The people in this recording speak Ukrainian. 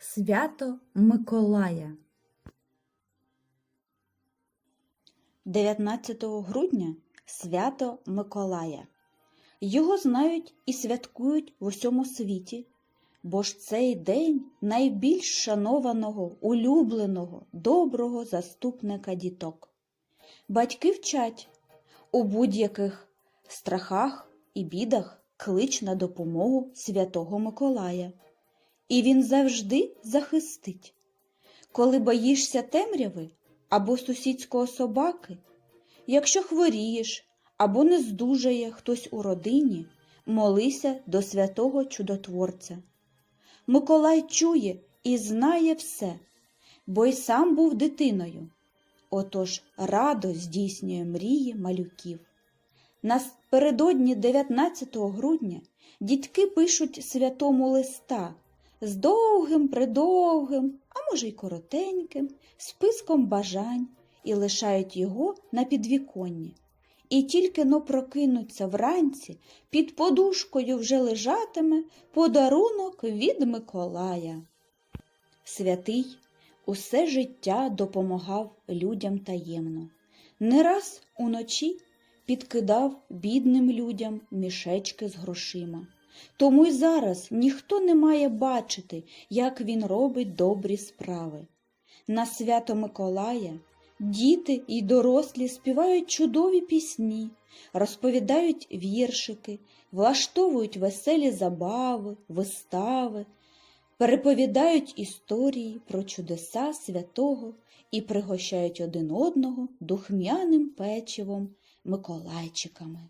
Свято Миколая 19 грудня свято Миколая. Його знають і святкують в усьому світі, бо ж цей день найбільш шанованого, улюбленого, доброго заступника діток. Батьки вчать у будь-яких страхах і бідах клич на допомогу святого Миколая. І він завжди захистить. Коли боїшся темряви або сусідського собаки, якщо хворієш або не здужає хтось у родині, молися до святого чудотворця. Миколай чує і знає все, бо й сам був дитиною. Отож радо здійснює мрії малюків. Напередодні 19 грудня дітки пишуть святому листа з довгим, придовгим, а може й коротеньким, списком бажань і лишають його на підвіконні. І тільки но прокинуться вранці, під подушкою вже лежатиме подарунок від Миколая. Святий усе життя допомагав людям таємно. Не раз уночі підкидав бідним людям мішечки з грошима. Тому й зараз ніхто не має бачити, як він робить добрі справи. На свято Миколая діти й дорослі співають чудові пісні, розповідають віршики, влаштовують веселі забави, вистави, переповідають історії про чудеса святого і пригощають один одного духмяним печивом, миколайчиками.